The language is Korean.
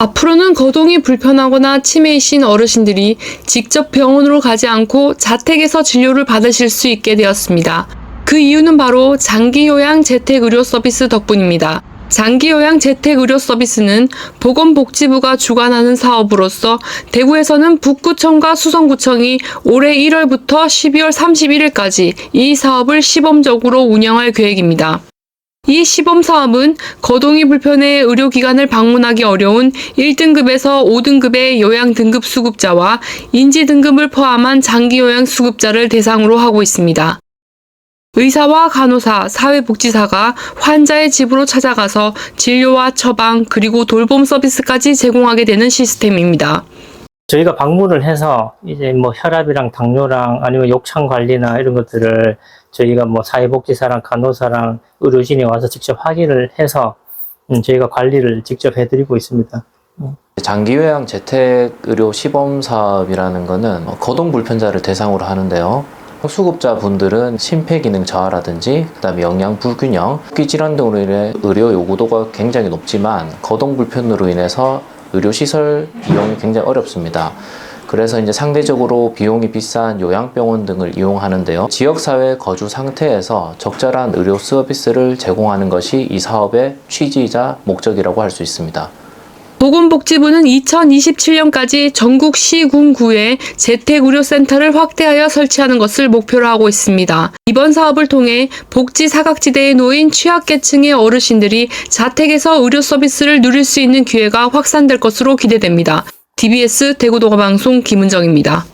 앞으로는 거동이 불편하거나 치매이신 어르신들이 직접 병원으로 가지 않고 자택에서 진료를 받으실 수 있게 되었습니다. 그 이유는 바로 장기요양 재택의료 서비스 덕분입니다. 장기요양 재택의료 서비스는 보건복지부가 주관하는 사업으로서 대구에서는 북구청과 수성구청이 올해 1월부터 12월 31일까지 이 사업을 시범적으로 운영할 계획입니다. 이 시범 사업은 거동이 불편해 의료기관을 방문하기 어려운 1등급에서 5등급의 요양 등급 수급자와 인지 등급을 포함한 장기 요양 수급자를 대상으로 하고 있습니다. 의사와 간호사, 사회복지사가 환자의 집으로 찾아가서 진료와 처방 그리고 돌봄 서비스까지 제공하게 되는 시스템입니다. 저희가 방문을 해서 이제 뭐 혈압이랑 당뇨랑 아니면 욕창 관리나 이런 것들을 저희가 뭐 사회복지사랑 간호사랑 의료진이 와서 직접 확인을 해서 음, 저희가 관리를 직접 해드리고 있습니다. 장기요양 재택의료 시범 사업이라는 거는 거동 불편자를 대상으로 하는데요. 수급자분들은 심폐기능 저하라든지 그다음에 영양 불균형,呼기 질환 등으로 인해 의료 요구도가 굉장히 높지만 거동 불편으로 인해서 의료 시설 이용이 굉장히 어렵습니다. 그래서 이제 상대적으로 비용이 비싼 요양병원 등을 이용하는데요. 지역사회 거주 상태에서 적절한 의료 서비스를 제공하는 것이 이 사업의 취지이자 목적이라고 할 수 있습니다. 보건복지부는 2027년까지 전국 시군구에 재택의료센터를 확대하여 설치하는 것을 목표로 하고 있습니다. 이번 사업을 통해 복지 사각지대에 놓인 취약계층의 어르신들이 자택에서 의료 서비스를 누릴 수 있는 기회가 확산될 것으로 기대됩니다. DBS 대구동아방송 김은정입니다.